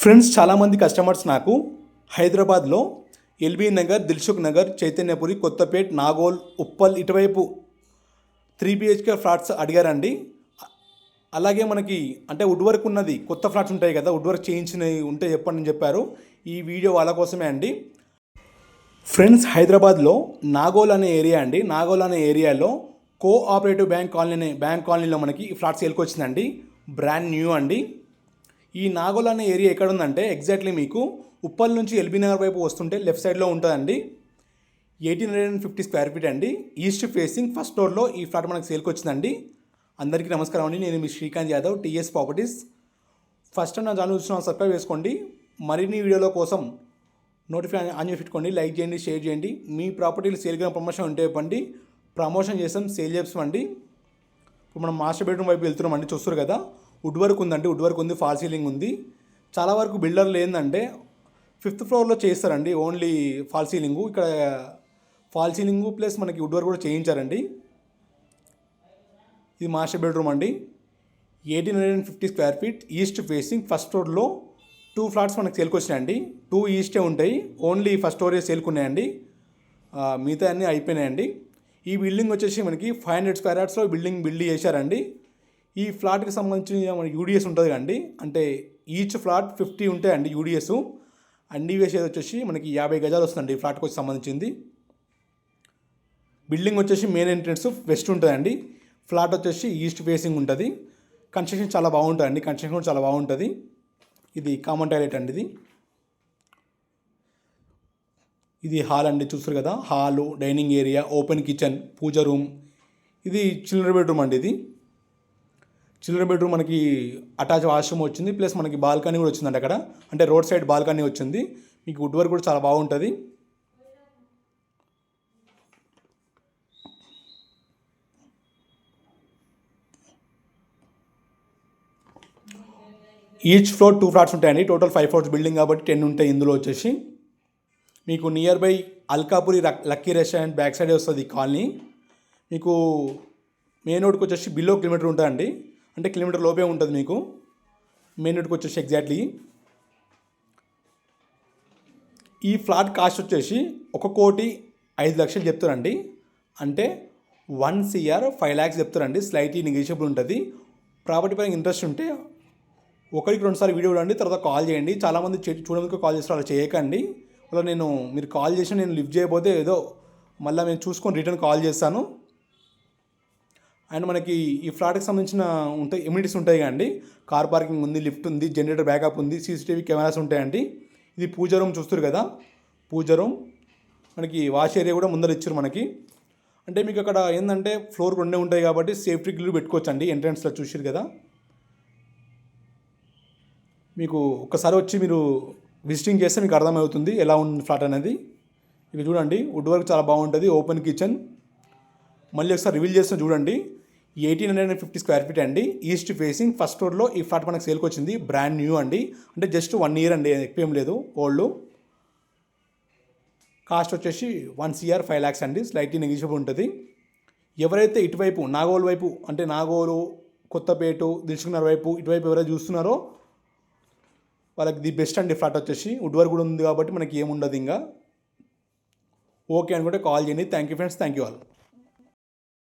Friends చాలామంది customers నాకు హైదరాబాద్లో ఎల్బీ నగర్ దిల్సుఖ్ నగర్ చైతన్యపురి కొత్తపేట్ నాగోల్ ఉప్పల్ ఇటువైపు త్రీ బిహెచ్కే ఫ్లాట్స్ అడిగారండి. అలాగే మనకి అంటే వుడ్ వర్క్ ఉన్నది కొత్త ఫ్లాట్స్ ఉంటాయి కదా వుడ్ వర్క్ చేయించినవి ఉంటే చెప్పండి అని చెప్పారు. ఈ వీడియో వాళ్ళ కోసమే అండి. ఫ్రెండ్స్ హైదరాబాద్లో నాగోల్ అనే ఏరియా అండి. నాగోల్ అనే ఏరియాలో కోఆపరేటివ్ బ్యాంక్ కాలనీ అనే బ్యాంక్ కాలనీలో మనకి ఈ ఫ్లాట్ వచ్చిందండి. బ్రాండ్ న్యూ అండి. ఈ నాగోల్ అనే ఏరియా ఎక్కడ ఉందంటే ఎగ్జాక్ట్లీ మీకు ఉప్పల్ నుంచి ఎల్బీ నగర్ వైపు వస్తుంటే లెఫ్ట్ సైడ్లో ఉంటుందండి. Eighteen hundred and fifty square feet అండి. ఈస్ట్ ఫేసింగ్ ఫస్ట్ ఫ్లోర్లో ఈ ఫ్లాట్ మనకు సేల్కి వచ్చిందండి. అందరికీ నమస్కారం అండి. నేను మీ Srikanth Yadav TS properties. First నా ఛానల్ చూసిన సబ్స్క్రైబ్ చేసుకోండి. మరిన్ని వీడియోల కోసం నోటిఫై ఆన్ చేసి పెట్టుకోండి. లైక్ చేయండి షేర్ చేయండి. మీ ప్రాపర్టీలు సేల్గా ప్రమోషన్ ఉంటే ఇవ్వండి ప్రమోషన్ చేస్తాం సేల్ చేస్తామండి. ఇప్పుడు మనం మాస్టర్ బెడ్రూమ్ వైపు వెళ్తున్నాం అండి చూస్తారు కదా. వుడ్ వర్క్ ఉందండి వుడ్ వర్క్ ఉంది ఫాల్ సీలింగ్ ఉంది. చాలా వరకు బిల్డర్లు ఏంటంటే ఫిఫ్త్ ఫ్లోర్లో చేస్తారండి ఓన్లీ ఫాల్ సీలింగు. ఇక్కడ ఫాల్ సీలింగు ప్లస్ మనకి వుడ్ వర్క్ కూడా చేయించారండి. ఇది మాస్టర్ బెడ్రూమ్ అండి. Eighteen hundred and fifty square feet east facing first ఫ్లోర్లో టూ ఫ్లాట్స్ మనకు సేల్కి వచ్చినాయండి టూ ఈస్టే ఉంటాయి ఓన్లీ ఫస్ట్ ఫ్లోరే సేల్కి ఉన్నాయండి మిగతా అన్నీ అయిపోయినాయండి. ఈ బిల్డింగ్ వచ్చేసి మనకి ఫైవ్ హండ్రెడ్ స్క్వేర్ యార్డ్స్లో బిల్డింగ్ బిల్డ్ చేశారండి. ఈ ఫ్లాట్కి సంబంధించిన మనకి యూడిఎస్ ఉంటుంది అండి అంటే ఈచ్ ఫ్లాట్ ఫిఫ్టీ ఉంటాయండి యూడిఎస్. అండ్ వేసేది వచ్చేసి మనకి యాభై గజాలు వస్తుందండి ఈ ఫ్లాట్కి వచ్చి సంబంధించింది. బిల్డింగ్ వచ్చేసి మెయిన్ ఎంట్రన్స్ వెస్ట్ ఉంటుందండి. ఫ్లాట్ వచ్చేసి ఈస్ట్ ఫేసింగ్ ఉంటుంది. కన్స్ట్రక్షన్ చాలా బాగుంటుందండి. కన్స్ట్రక్షన్ కూడా చాలా బాగుంటుంది. ఇది కామన్ టాయిలెట్ అండి ఇది. ఇది హాల్ అండి చూస్తారు కదా. Hall dining area open kitchen puja room. ఇది చిల్డ్రన్ బెడ్రూమ్ అండి ఇది. చిల్డ్రన్ బెడ్రూమ్ మనకి అటాచ్ వాష్రూమ్ వచ్చింది ప్లస్ మనకి బాల్కనీ కూడా వచ్చిందండి అక్కడ. అంటే రోడ్ సైడ్ బాల్కనీ వచ్చింది. మీకు వుడ్ వర్క్ కూడా చాలా బాగుంటుంది. ఈచ్ ఫ్లోర్ టూ ఫ్లాట్స్ ఉంటాయండి. టోటల్ ఫైవ్ ఫ్లోర్స్ బిల్డింగ్ కాబట్టి టెన్ ఉంటాయి ఇందులో వచ్చేసి. మీకు near by Alkapuri lucky restaurant back side వస్తుంది కాలనీ. మీకు మెయిన్ రోడ్కి వచ్చేసి బిలో కిలోమీటర్ ఉంటుందండి అంటే కిలోమీటర్ లోపే ఉంటుంది మీకు. మెయిన్ రోడ్కి వచ్చేసి ఎగ్జాక్ట్లీ ఈ ఫ్లాట్ కాస్ట్ వచ్చేసి ఒక కోటి ఐదు లక్షలు చెప్తారండి. అంటే వన్ సిఆర్ ఫైవ్ ల్యాక్స్ చెప్తారండి. స్లైట్లీ నెగిషియబుల్ ఉంటుంది. ప్రాపర్టీ పైన ఇంట్రెస్ట్ ఉంటే ఒకరికి రెండుసార్లు వీడియో చూడండి తర్వాత కాల్ చేయండి. చాలామంది చూడడానికి కాల్ చేస్తారు అలా చేయకండి. అలా నేను మీరు కాల్ చేసి నేను లిఫ్ట్ చేయకపోతే ఏదో మళ్ళీ నేను చూసుకొని రిటర్న్ కాల్ చేస్తాను. అండ్ మనకి ఈ ఫ్లాట్కి సంబంధించిన ఉంటాయి ఎమ్యూనిటీస్ ఉంటాయి కదండి. కార్ పార్కింగ్ ఉంది లిఫ్ట్ ఉంది జనరేటర్ బ్యాకప్ ఉంది సీసీటీవీ కెమెరాస్ ఉంటాయండి. ఇది పూజ రూమ్ చూస్తారు కదా. పూజ రూమ్. మనకి వాష్ ఏరియా కూడా ముందర ఇచ్చారు మనకి. అంటే మీకు అక్కడ ఏంటంటే ఫ్లోర్ రెండే ఉంటాయి కాబట్టి సేఫ్టీ గ్రిల్ పెట్టుకోవచ్చు అండి ఎంట్రన్స్లో చూసారు కదా. మీకు ఒక్కసారి వచ్చి మీరు విజిటింగ్ చేస్తే మీకు అర్థమవుతుంది ఎలా ఉంది ఫ్లాట్ అనేది. ఇక చూడండి వుడ్ వర్క్ చాలా బాగుంటుంది ఓపెన్ కిచెన్. మళ్ళీ ఒకసారి రివీల్ చేస్తే చూడండి. Eighteen hundred and fifty square feet అండి. ఈస్ట్ ఫేసింగ్ ఫస్ట్ ఫ్లోర్లో ఈ ఫ్లాట్ మనకు సేల్కి వచ్చింది బ్రాండ్ న్యూ అండి. అంటే జస్ట్ వన్ ఇయర్ అండి ఎక్కువ ఏం లేదు. ఓల్డ్ కాస్ట్ వచ్చేసి వన్ సిఆర్ ఫైవ్ ల్యాక్స్ అండి. స్లైట్లీ నెగిజిబుల్ ఉంటుంది. ఎవరైతే ఇటువైపు నాగోల్ వైపు అంటే నాగోలు కొత్తపేటు దిల్సుకున్నర్ వైపు ఇటువైపు ఎవరైతే చూస్తున్నారో వాళ్ళకి ది బెస్ట్ అండి ఫ్లాట్ వచ్చేసి. వుడ్ వర్క్ కూడా ఉంది కాబట్టి మనకి ఏముండదు ఇంకా. ఓకే అనుకుంటే కాల్ చేయండి. Thank you friends thank you all